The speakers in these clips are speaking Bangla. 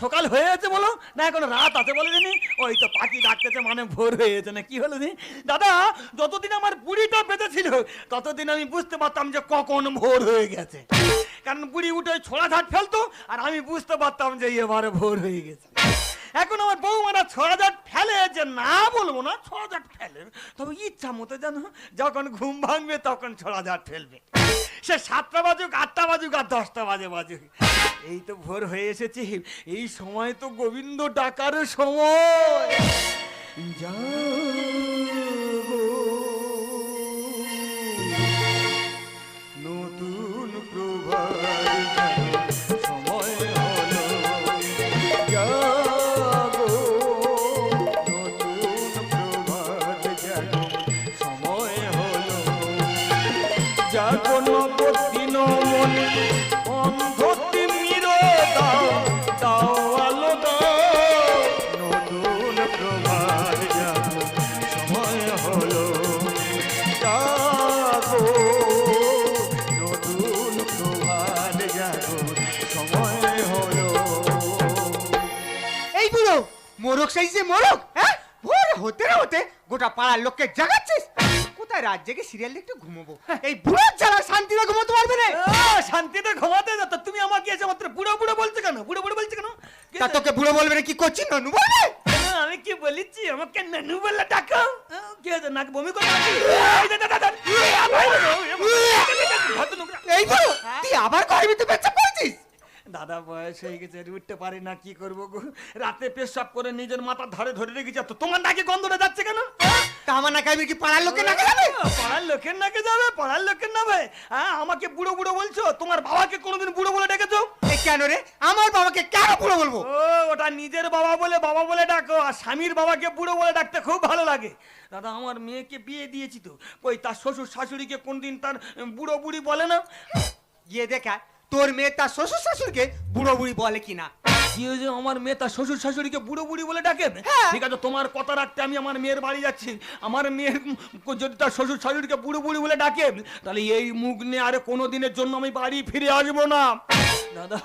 সকাল হয়ে গেছে বলো? না, এখন রাত আছে বলে দিনি। ওই তো পাখি ডাকতেছে মানে ভোর হয়ে গেছে, না কি হলো দাদা, যতদিন আমার বুড়িটা বেঁচে ছিল ততদিন আমি বুঝতে পারতাম যে কখন ভোর হয়ে গেছে। কারণ বুড়ি উঠে ছোড়া ঝাট ফেলতো, আর আমি বুঝতে পারতাম যে এবারে ভোর হয়ে গেছে। এখন আমার বউ ছ হাজার ফেলে যে না বলব না ছ হাজার ফেলে। তবে ইচ্ছা মতো যেন যখন ঘুম ভাঙবে তখন ছ হাজার ফেলবে। সে সাতটা বাজুক, আটটা বাজুক আর দশটা বাজে বাজুক এই তো ভোর হয়ে এসেছে। এই সময় তো গোবিন্দ ডাকার সময়। যাও। জাগো নতুন প্রভাত জাগো সময় হলো। এই বুড়ো মোরগ সাইজে মোরগ হ্যাঁ? ভোর হতে না হতে গোটা পাড়ার লোককে জাগাচ্ছিস। কোথায় রাত জেগে সিরিয়াল একটু ঘুমোবো? এই বুড়ো ছাড়া শান্তিতে ঘুমোতে পারবে না। শান্তিতে ঘুমাতে যা তো তুমি আমাকে এসে মাত্র বুড়ো বুড়ো বলছো কেন? বুড়ো বুড়ো বলছো কেন? কি- তা তোকে বুড়ো বলবে না কি করছিস ননু বলবে? আমি কি বলেছি আমাকে নানু বলে ডাকো কে হয়েছে নাক বমি করে এই দে, দে, দে, দে। হাত নোংরা। এই বুড়ো তুই আবার ঘরের ভিতরে পেচ্ছাপ করেছিস দাদা বয়স হয়ে গেছে আর উঠতে পারি না কি করব গো রাতে পেশাব করে নিজের মাথা ধরে ধরে রেখেছি আর তো তোমার নাকি গন্ধটা যাচ্ছে কেন তা আমার নাকি আমি কি পাড়ার লোকে নাকি যাবে? পাড়ার লোকের নাকি যাবে পাড়ার লোকের নামে হ্যাঁ আমাকে বুড়ো বুড়ো বলছো? তোমার বাবাকে কোনোদিন বুড়ো বলে ডেকেছো? কেন রে? আমার বাবাকে কেন বুড়ো বলব? ও ওটা নিজের বাবা বলে বাবা বলে ডাকো আর স্বামীর বাবাকে বুড়ো বলে ডাকতে খুব ভালো লাগে। দাদা আমার মেয়েকে বিয়ে দিয়েছি তো। ওই তার শ্বশুর শাশুড়িকে কোনদিন তার বুড়ো বুড়ি বলে না? গিয়ে দেখা তোর মেয়ে তার শ্বশুর শাশুড়িকে বুড়ো বুড়ি বলে কিনা? কি হয়েছে আমার মেয়ে তার শ্বশুর শাশুড়িকে বুড়ো বুড়ি বলে ডাকে? হ্যাঁ। ঠিক আছে তোমার কথা রাখতে আমি আমার মেয়ের বাড়ি যাচ্ছি। আমার মেয়ের যদি তার শ্বশুর শাশুড়িকে বুড়ো বুড়ি বলে ডাকে তাহলে এই মুখ নিয়ে আরে কোনো দিনের জন্য আমি বাড়ি ফিরে আসব না। দাদা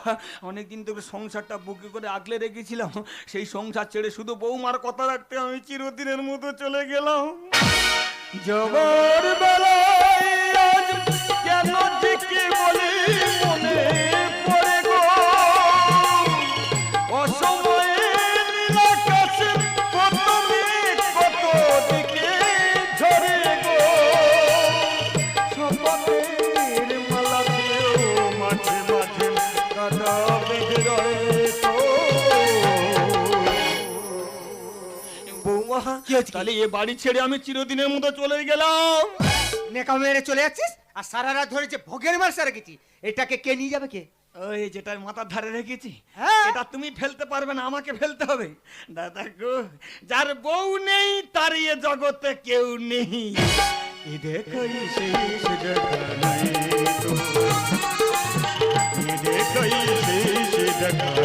অনেকদিন থেকে সংসারটা বুকে করে আগলে রেখেছিলাম। সেই সংসার ছেড়ে শুধু বৌমার কথা রাখতে আমি চিরদিনের মতো চলে গেলাম। জবর বেলায় তাহলে এ বাড়ি ছেড়ে আমি চিরদিনের মতো চলে গেলাম। নেকা মেরে চলে যাচ্ছিস? আর সারা রাত ধরে যে ভোগের মাসা রেখেছি এটাকে কে নিয়ে যাবে কে? ওই যেটা মাথার ধারে রেখেছি হ্যাঁ। এটা তুমি ফেলতে পারবে না আমাকে ফেলতে হবে। দাদা গো যার বউ নেই তার এ জগতে কেউ নেই। এ দেখো এই শেষ দেখা নাই দেখা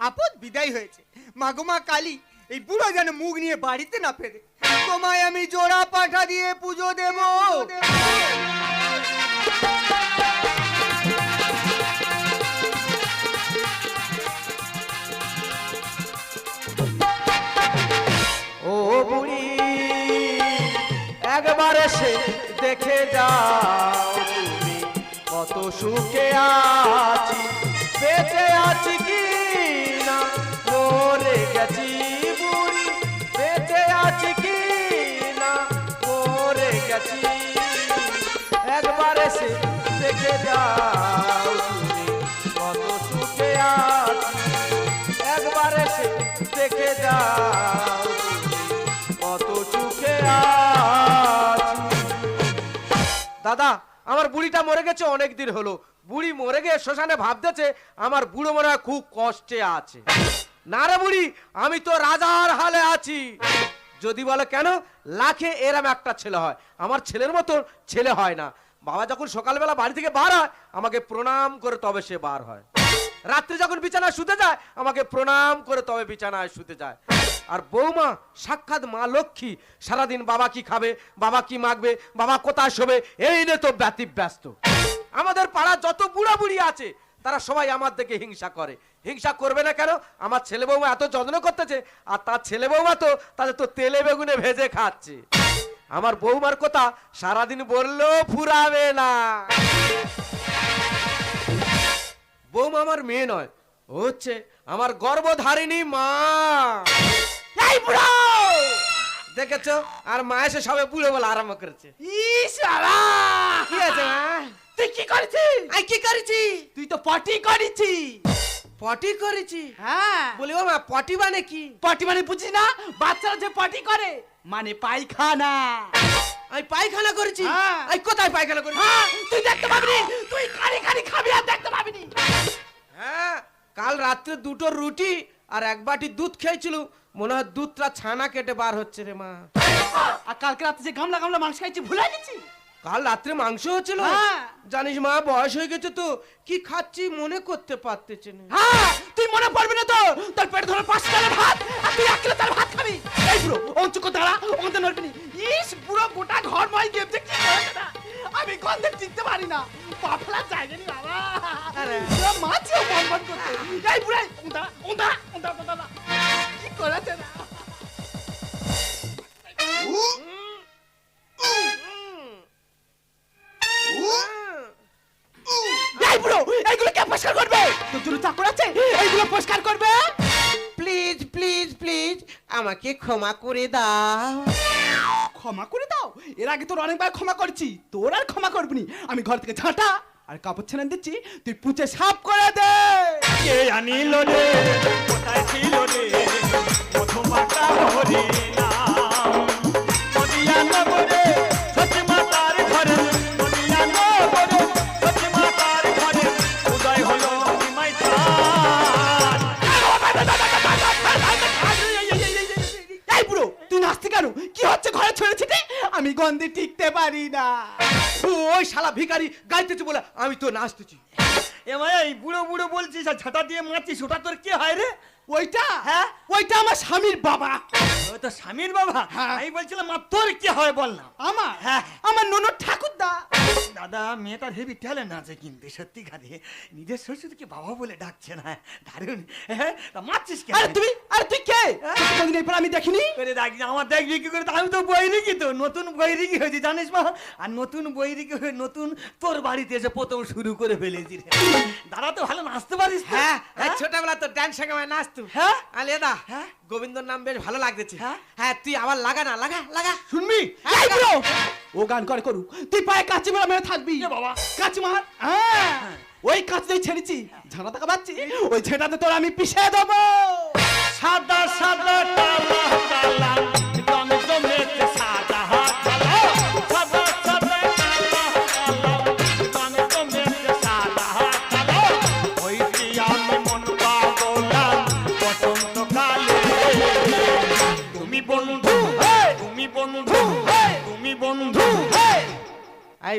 আপদ বিদায় হয়েছে। মাগমা কালী, এই বুড়ো যেন মুখ নিয়ে বাড়িতে না ফেরে। তোমায় আমি জোড়া পাঠা দিয়ে পুজো দেব। ও বুড়ি, একবার এসে দেখে যাও কত সুখে আছি, বেঁচে আছি গেছি দাদা, আমার বুড়িটা মরে গেছে অনেক দিন হলো। বুড়ি মরে গিয়ে শ্মশানে ভাবতেছে, আমার বুড়ো মনে খুব কষ্টে আছে। না রে বুড়ি, আমি তো রাজার হালে আছি। যদি বলে কেন? লাখে এরম একটা ছেলে হয়। আমার ছেলের মতো ছেলে হয় না। বাবা যখন সকালবেলা বাড়ি থেকে বার হয়, আমাকে প্রণাম করে তবে সে বার হয়। রাত্রে যখন বিছানায় শুতে যায়, আমাকে প্রণাম করে তবে বিছানায় শুতে যায়। আর বৌমা, সাক্ষাৎ মা লক্ষ্মী, সারাদিন বাবা কি খাবে, বাবা কি মাখবে, বাবা কোথায় শোবে, এই নিয়ে তো ব্যতিব্যস্ত। আমাদের পাড়া যত বুড়া বুড়ি আছে তারা সবাই আমার দিকে হিংসা করে। হিংসা করবে না কেন? আমার ছেলে বৌমা এত যত্ন করতেছে আর তার ছেলে বৌমা তো তাদের তো তেলে বেগুনে ভেজে খাচ্ছে। আমার বৌমার কথা সারাদিন বললেও ফুরাবে না। বৌমা আমার মেয়ে নয় হচ্ছে আমার গর্ভধারিণী মা। দেখেছ? আর মা এসে সবে বুড়ো বলে আরম্ভ করেছে! কি আছে মা? তুই কি করেছিস? আই কি করেছি? তুই তো পটি করেছি। পটি করেছি? হ্যাঁ। বলি মা পটি মানে কি? পটি মানে বুঝিস না বাচ্চারা যে পটি করে মানে পায়খানা। আমি পায়খানা করেছি। হ্যাঁ। আই কোথায় পায়খানা করেছি? হ্যাঁ, তুই দেখতে পাবি তুই খালি খালি খাবি আর দেখতে পাবি হ্যাঁ কাল রাত্রে দুটো রুটি আর এক বাটি দুধ খেয়েছিল। মনে হয় দুধটা ছানা কেটে বার হচ্ছে রে মা। আর কালকে রাতে যে গামলা গামলা মাংস খাইছি ভুলে গেছি? কাল রাত্রে মাংস হচ্ছিল হ্যাঁ। জানিস মা বয়স হয়ে গেছে তো কি খাচ্ছি মনে করতে পারতেছে না। হ্যাঁ তুই মনে পড়বে না তো? তোর পেটে ধরে পাঁচ ভাত আর তুই এক কিলো তার ভাত খাবি। এই বুড়ো অঞ্চুক দাঁড়া ওখানে নড়বি নি। ইস বুড়ো গোটা ঘর মাই গেমছে কি করেছে না আমি গন্ধে চিনতে পারি না। পাপলা জায়গা নি বাবা। আরে। মাছিও করতে। এই বুড়াই পরিষ্কার করবে? প্লিজ প্লিজ প্লিজ আমাকে ক্ষমা করে দাও। ক্ষমা করে দাও? এর আগে তোর অনেকবার ক্ষমা করছি। তোর আর ক্ষমা করবনি। আমি ঘর থেকে ঝাঁটা আর কাপড় ছেড়ে দিচ্ছি। তুই পুঁচে সাফ করে দে। কে আনিল রে? আমি তো নাচতেছি। এ মায়া, এই বুড়ো বুড়ো বলছিস আর ঝাঁটা দিয়ে মারছিস, ওটা তোর কে হয় রে? ওইটা? হ্যাঁ? ওইটা আমার স্বামীর বাবা। ও তো স্বামীর বাবা? হ্যাঁ। আমি বলছিলাম মা তোর কি হয় বল না? আমার? হ্যাঁ। আমার ননদ ঠাকুরদা। দাদা মেয়েটার হেভি ট্যালেন্ট আছে কিন্তু নিজের শ্বশুরকে বাবা বলে ডাকছে না। দারুণ। হ্যাঁ? তা মারছিস কেন? আরে তুমি আরে তুই কে? কোনদিন এরপর আমি দেখিনি? করে ডাকছি আমার দেখবি কি করে আমি তো বই বৈরিকি তো। নতুন বই বৈরিকি হয়েছি জানিস মা? আর নতুন বই বৈরিকি হয়ে নতুন তোর বাড়িতে এসে প্রথম শুরু করে ফেলেছি দাদা তো ভালো নাচতে পারিস হ্যাঁ হ্যাঁ? ছোটবেলা তো ডান্স সঙ্গে নাচতু হ্যাঁ? আলিয়াদা হ্যাঁ? গোবিন্দর নাম বেশ ভালো লাগতেছে। হ্যাঁ? হ্যাঁ তুই আবার লাগা না লাগা লাগা। শুনবি? ও গান করে করুক। তুই পায়ে কাচি মারা মেরে থাকবি। বাবা। কাচি মার হ্যাঁ। ওই ছেড়েছি। ঝাড়া থাকা পাচ্ছি ওই ছেটাতে তোর আমি পিছিয়ে দেবো। সাদা সাদা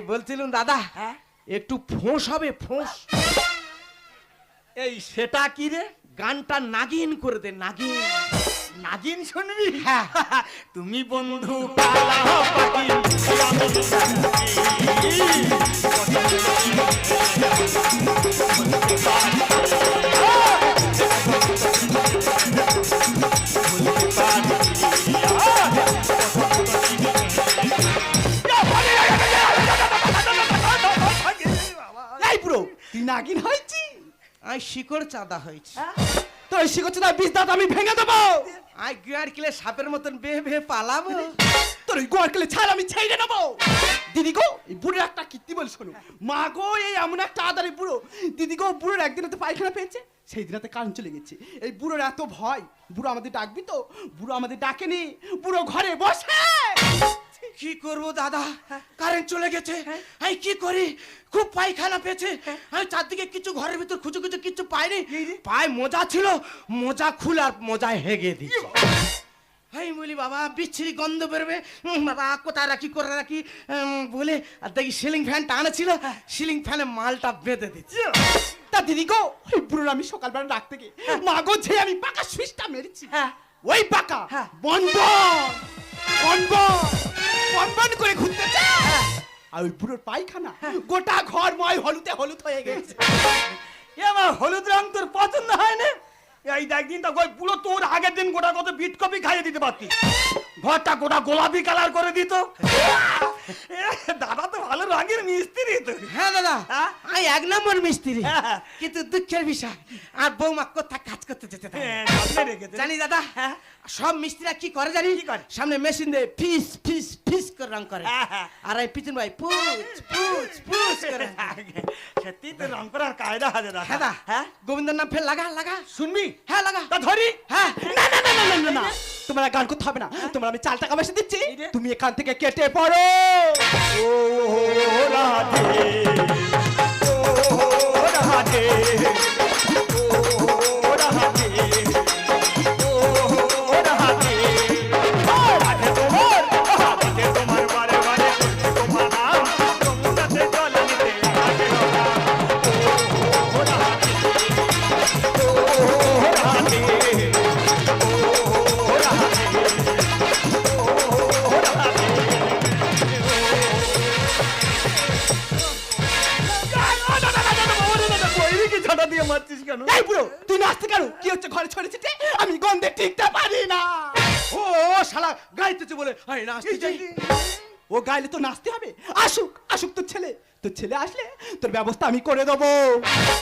বলছিলুম দাদা হ্যাঁ? একটু ফোঁস হবে ফোঁস। এই সেটা কি রে? গানটা নাগিন করে দে নাগিন। নাগিন শুনবি? হ্যাঁ। তুমি বন্ধু পালা পাখি শিকড় চাঁদা হয়েছে। তোর শিখছে না বিষ দাঁত আমি ভেঙে দেবো। আই গিয়ার কিলে সাপের মতন বেয়ে বেয়ে পালাবো। তোর ওই গোয়ার কেলে ছাড় আমি ছেড়ে নেব দিদি গো এই বুড়োর একটা কীর্তি বল শোনো। মা গো এই এমন একটা আদারি বুড়ো। দিদি গো বুড়োর একদিন তো পায়খানা পেয়েছে সেই দিনাতে কান চলে গেছে। এই বুড়োর এত ভয় বুড়ো আমাদের ডাকবি তো? বুড়ো আমাদের ডাকেনি বুড়ো ঘরে বসে। কি করব দাদা? কারেন্ট চলে গেছে। আমি কি করি? খুব পায়খানা পেয়েছে। আমি চারদিকে কিছু ঘরের ভিতর খুঁজে খুঁজে কিছু পাইনি। পায়ে মোজা ছিল মোজা খুলে আর মোজায় হেগে দিচ্ছে। আমি বলি বাবা বিচ্ছিরি গন্ধ বেরোবে। বাবা কোথায় রাখি করে রাখি? বলে আর দেখি সিলিং ফ্যানটা আনেছিল। সিলিং ফ্যানে মালটা বেঁধে দিচ্ছে। তা দিদি গো ওই বুড়োর আমি সকালবেলা ডাকতে গিয়ে মা গো যে আমি পাকা সুইচটা মেরেছি হ্যাঁ। ওই পাকা হ্যাঁ। বন বন বন বন বন বন করে ঘুরতে হ্যাঁ। আর ওই বুড়োর পায়খানা গোটা ঘর ময় হলুদে হলুদ হয়ে গেছে। এ আমার হলুদ রং তোর পছন্দ হয় না এই দেখ দিন তো ওই পুরো তোর আগের দিন গোটা কত বিট কপি খাইয়ে দিতে পারতি ঘরটা গোটা গোলাপি কালার করে দিত। দাদা তো ভালো রঙের মিস্ত্রি তো। হ্যাঁ দাদা। হ্যাঁ? আমি এক নম্বর মিস্ত্রি হ্যাঁ। কিন্তু দুঃখের বিষয় আর বৌমা কোথা কাজ করতে যেতে হ্যাঁ। জানি দাদা। হ্যাঁ। সব মিস্ত্রিরা কি করে জানি? কি করে? সামনে মেশিন দিয়ে ফিস ফিস ফিস করে রং করে। হ্যাঁ, হ্যাঁ। আর এই পিছন ভাই পুচ পুচ পুচ করে। সত্যি তো রং করার কায়দা আছে দাদা। হ্যাঁ হ্যাঁ? গোবিন্দর নাম ফের লাগা লাগা। শুনবি? হ্যাঁ লাগা। তা ধরি? হ্যাঁ। না না না না না তোমার গান করতে হবে না। তোমার আমি চাল টাকা বেশি দিচ্ছি। তুমি এখান থেকে কেটে পড়ো। ও রাধে ও রাধে দিয়ে মারছিস কেন? এই পুরো তুই নাচতে কেন? কি হচ্ছে ঘরে ছড়েছিস আমি গন্ধে টিকতে পারি না। ও শালা গাইতেছে বলে। আরে না আসতে চাই ও গাইলে তো নাচতে হবে। আসুক আসুক তোর ছেলে। তোর ছেলে আসলে তোর ব্যবস্থা আমি করে দেবো।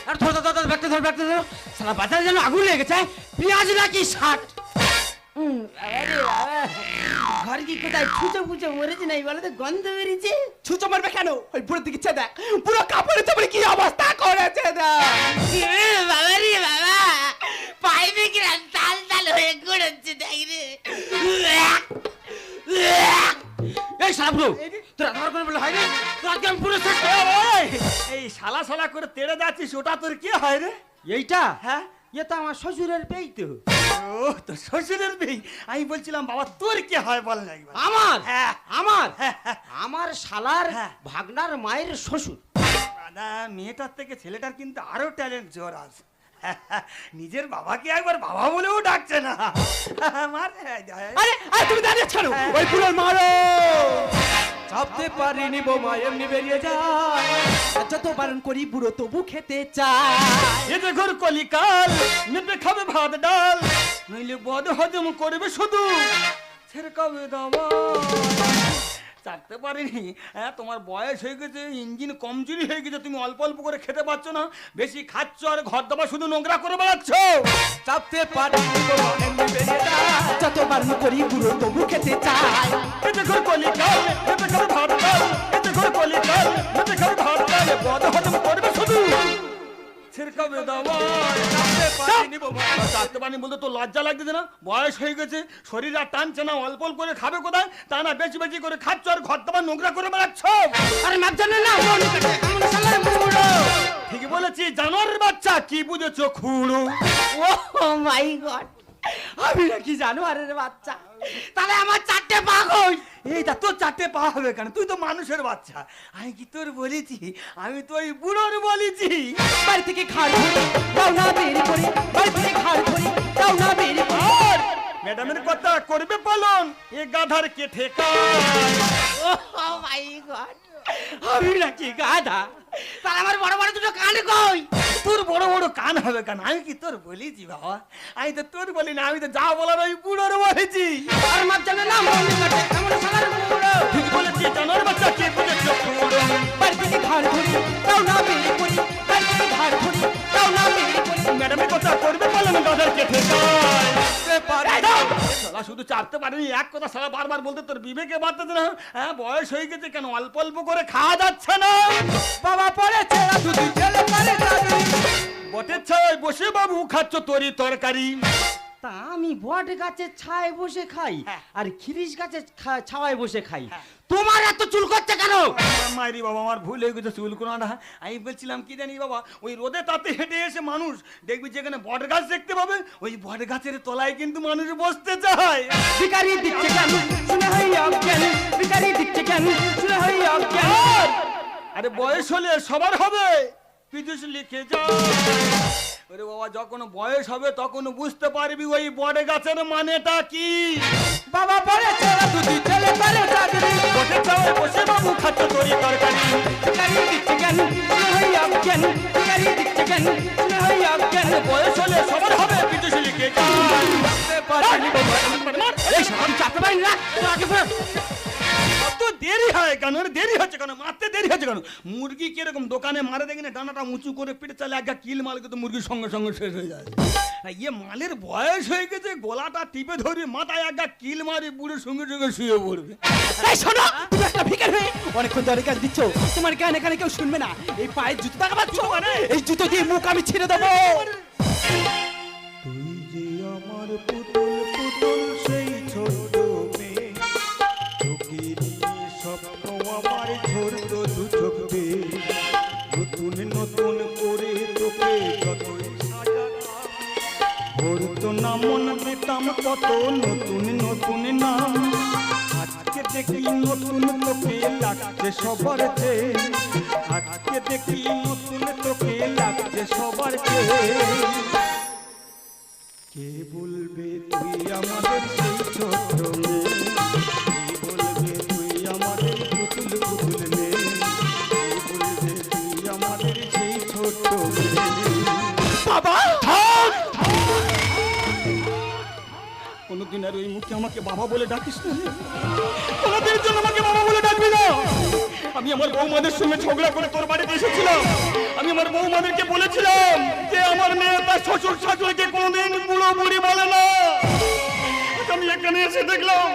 আর ধর ধর ধর ব্যাগটা ধর ব্যাগটা ধর। শালা বাজারে যেন আগুন লেগেছে পেঁয়াজ নাকি ষাট? ঘর কি কোথায়? ফুচো ফুচো মরেছে নাই বলে তো গন্ধ বেরিয়েছে? ছুচো মারবে কেন? ওই বুড়োর দিকে দেখ পুরো কাপড়ে চাপড়ে কি অবস্থা করেছে দেখ বাবা রে বাবা। পাইবে কিনা তাল তাল হয়ে গড়াচ্ছে দেখ রে। এই সাবলু তোর করে বলে হয় না তোর পুরো শেষ এই, এই শালা শালা করে তেড়ে যাচ্ছিস ওটা তোর কি হয় রে? এইটা? হ্যাঁ এ তো আমার শ্বশুরের পেই তো ও তো শ্বশুরের মেয়ে আমি বলছিলাম বাবা তোর কি হয় বল না একবার? আমার? হ্যাঁ। আমার? হ্যাঁ, হ্যাঁ। আমার শালার। ভাগনার মায়ের শ্বশুর। দাদা মেয়েটার থেকে ছেলেটার কিন্তু আরও ট্যালেন্ট জোর আছে। নিজের বাবাকে একবার বাবা বলেও ডাকছে না। আমার আরে আরে তুমি দাঁড়িয়ে ছাড়ো ওই বুড়োর মারো! চাপতে পারিনি বোমা, এমনি বেরিয়ে যায়। যত বারণ করি বুড়ো তবু খেতে চায়। এতে ঘর কলিকাল, নেবে খাবে ভাত, ডাল। নইলে বদ হজম করবে শুধু, ছেড়ে কবে চাকতে পারিনি। হ্যাঁ তোমার বয়স হয়ে গেছে, ইঞ্জিন কমজোরি হয়ে গেছে, তুমি অল্প অল্প করে খেতে পারছ না। বেশি খাচ্ছ আর ঘর দাবা শুধু নোংরা করে বেড়াচ্ছ। চাপতে বারণ করি বুড়ো তবু খেতে চায় এতে ঘর ডাল এতে ঘর কলিকাল মেপে খাবে ভাত ডাল, বদ করবে শুধু। ছেড়ে কবে দাবা চাপতে পারিনি বোমা চাকতে পানি বলতে তো লজ্জা লাগতেছে না? বয়স হয়ে গেছে শরীর আর টানছে না অল্প অল্প করে খাবে কোথায়? তা না বেশি বেশি করে খাচ্ছ আর ঘর দাবার নোংরা করে বেড়াচ্ছ। আরে মাপ জানে না ঠিকই বলেছি জানোয়ারের বাচ্চা কি বুঝেছ খুঁড়ো? ও মাই গড আমি নাকি জানোয়ারের বাচ্চা। তাহলে আমার চারটে পা কই এই তা তোর চারটে পা হবে কেন? তুই তো মানুষের বাচ্চা। আমি কি তোর বলেছি? আমি তো ওই বুড়োর বলেছি। বাড়ি থেকে খাড় ধরি দাও না বেরি করে। বাড়ি থেকে খাড় ধরি দাও না বেরি করে। ম্যাডামের কথা করবে বলুন এ গাধার কে ঠেকা ও মাই গড। আমি নাকি গাধা? তাহলে আমার বড় বড় দুটো কান কই? তোর বড় বড় কান হবে কেন? আমি কি তোর বলেছি বাবা? আমি তো তোর বলি না আমি তো যা বলার ওই বুড়োর বলেছি। আর মাপ জানে না মনে কাটে কেমন শালার মুড়ো ঠিক বলেছি জানোয়ার বাচ্চা কে বুঝেছ বাড়ি? থেকে খাড় ধরি দাও না বের করে। বাড়ি থেকে খাড় ধরি দাও না বের করে। ম্যাডামের কথা করবে বলেন দাদারকে ঠেকায় চাপতে পারিনি শালা শুধু চারতে পারিনি এক কথা সারা বারবার বলতে তোর বিবেকে বাড়তেছে না হ্যাঁ বয়স হয়ে গেছে কেন? অল্প অল্প করে খাওয়া যাচ্ছে না। বাবা পড়েছে বটে ছেলে পারে বটের ছায় বসে বাবু খাচ্ছ তরি তরকারি। তা আমি বট গাছের ছায় বসে খাই হ্যাঁ। আর খিরিস গাছের ছাওয়ায় বসে খাই। তোমার এত চুল করছে কেন? মাইরি বাবা আমার ভুল হয়ে গেছে চুল কোনাটা আমি বলছিলাম কি জানি বাবা ওই রোদে তাতে হেঁটে এসে মানুষ দেখবি যেখানে বট গাছ দেখতে পাবে ওই বট গাছের তলায় কিন্তু মানুষ বসতে চায়। ভিখারি দিচ্ছে কেন? শুনে হই অজ্ঞান ভিখারি দিচ্ছে কেন? শুনে হই অজ্ঞান আরে বয়স হলে সবার হবে। বিদেশ লিখে যা। ওরে বাবা, যখন বয়স হবে তখন বুঝতে পারবি ওই বড় গাছের মানেটা কি। বাবা পরে চলা দুদি চলে পারে চাকরি বসে চাওয়ায় বসে বাবু, খাচ্ছ তরি তরকারি। গাড়ি দিচ্ছে কেন? হই কেন? গাড়ি দিচ্ছে কেন? হই কেন? বয়স হলে সবার হবে বুঝতে পারিনি। এই সব চাপতে পারি না। কত দেরি হয় কেন? দেরি হচ্ছে কেন? মারতে দেরি কেন? মুরগি কীরকম? দোকানে মারে দেখি না ডানাটা উঁচু করে পিঠে চালে একটা কিল মাল কিন্তু মুরগির সঙ্গে সঙ্গে শেষ হয়ে যায়। ইয়ে মালের বয়স হয়ে গেছে গলাটা টিপে ধরি মাথায় একটা কিল মারি বুড়ে সঙ্গে সঙ্গে শুয়ে পড়বে। শোনো তুমি একটা হয়ে অনেকক্ষণ ধরে কাজ দিচ্ছ তোমার এখানে কেউ শুনবে না। এই পায়ের জুতো টাকা পাচ্ছ? এই জুতো দিয়ে মুখ আমি ছিঁড়ে দেবো। তুই যে আমার পুতুল পুতুল সেই করে তোকে যতই। না মন দিতাম কত নতুন নতুন নাম। আজকে দেখি নতুন তোকে লাগছে সবার আজকে দেখি নতুন তোকে লাগছে সবার কে বলবে তুই আমাদের সেই ছোট কোনোদিন ওই মুখে আমাকে বাবা বলে ডাকিস। কোনোদিনের জন্য আমাকে বাবা বলে ডাকবি না। আমি আমার বৌমাদের সঙ্গে ঝগড়া করে তোর বাড়িতে এসেছিলাম। আমি আমার বৌমাদেরকে বলেছিলাম যে আমার মেয়ে তার শ্বশুর শাশুড়িকে কোনোদিন বুড়ো বুড়ি বলে না। আমি এখানে এসে দেখলাম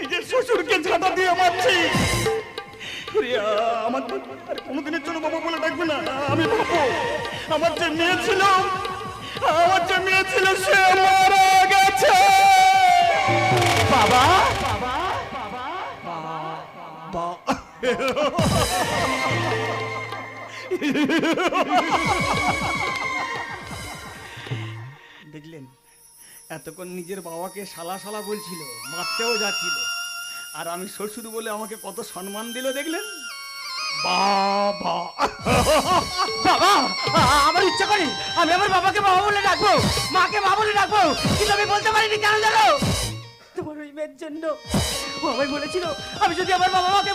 নিজের শ্বশুরকে ঝাঁটা দিয়ে মারছি। আমার আর কোনোদিনের জন্য বাবা বলে ডাকবে না। আমি বাবু আমার যে মেয়ে ছিল, আমার যে মেয়ে ছিল সে মারা গেছে। বাবা। দেখলেন এতক্ষণ নিজের বাবাকে শালা শালা বলছিল মারতেও যাচ্ছিল। আর আমি শ্বশুর বলে আমাকে কত সম্মান দিল দেখলেন? বাবা। বাবা আমার ইচ্ছা করে আমি আমার বাবাকে বাবা বলে ডাকবো মাকে মা বলে ডাকবো কিন্তু আমি বলতে পারিনি কেন জানো? মেয়ের জন্য। ও আমায় বলেছিল আমি যদি আমার বাবা মাকে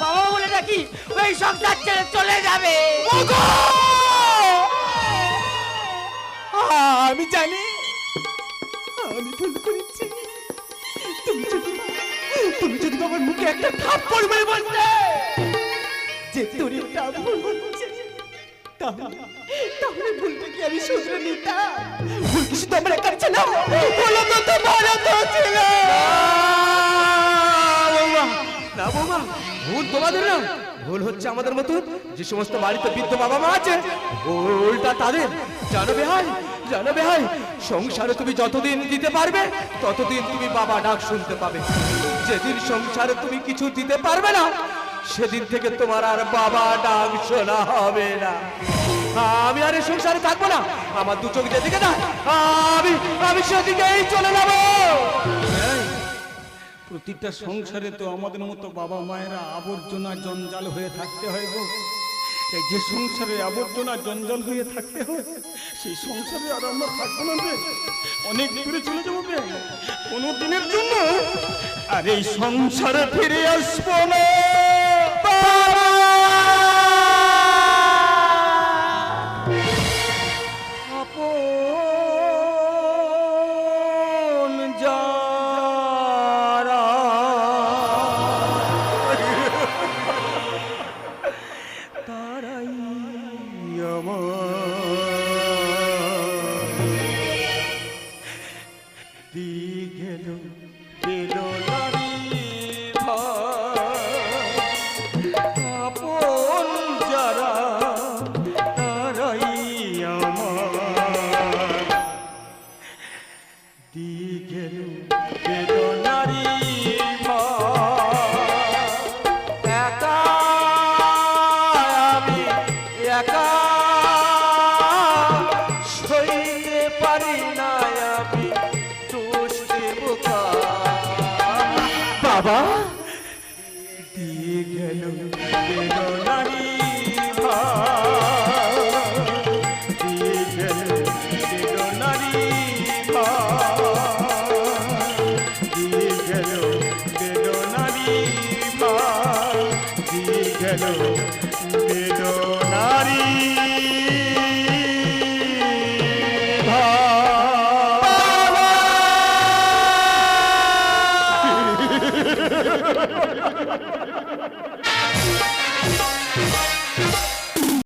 বাবা মা বলে ডাকি ওই সংসার ছেড়ে চলে যাবে। আমি জানি আমি ভুল করেছি। তুমি যদি তুমি যদি মুখে একটা থাপ্পড় মেরে বলতে যে তোর এটা ভুল হচ্ছে। তাহলে ভুলটা কি আমি শুধরে নিতাম? ভুল বলো তো তো ছিল না বৌমা, ভুল তোমাদের না। ভুল হচ্ছে আমাদের মতো যে সমস্ত বাড়িতে বৃদ্ধ বাবা মা আছে ভুলটা তাদের। জানো বেহাই জানো বেহাই, সংসারে তুমি যতদিন দিতে পারবে, ততদিন তুমি বাবা ডাক শুনতে পাবে। যেদিন সংসারে তুমি কিছু দিতে পারবে না সেদিন থেকে তোমার আর বাবা ডাক শোনা হবে না। আমি আর সংসারে থাকব না। আমার দু চোখ যেদিকে না আমি আমি সেদিকেই চলে যাব। প্রতিটা সংসারে তো আমাদের মতো বাবা মায়েরা আবর্জনা জঞ্জাল হয়ে থাকতে হয় গো। এই যে সংসারে আবর্জনা জঞ্জাল হয়ে থাকতে হয়, সেই সংসারে আর আমরা থাকব না রে। অনেক দূরে চলে যাব রে। কোনো দিনের জন্য আর এই সংসারে ফিরে আসব না। বাবা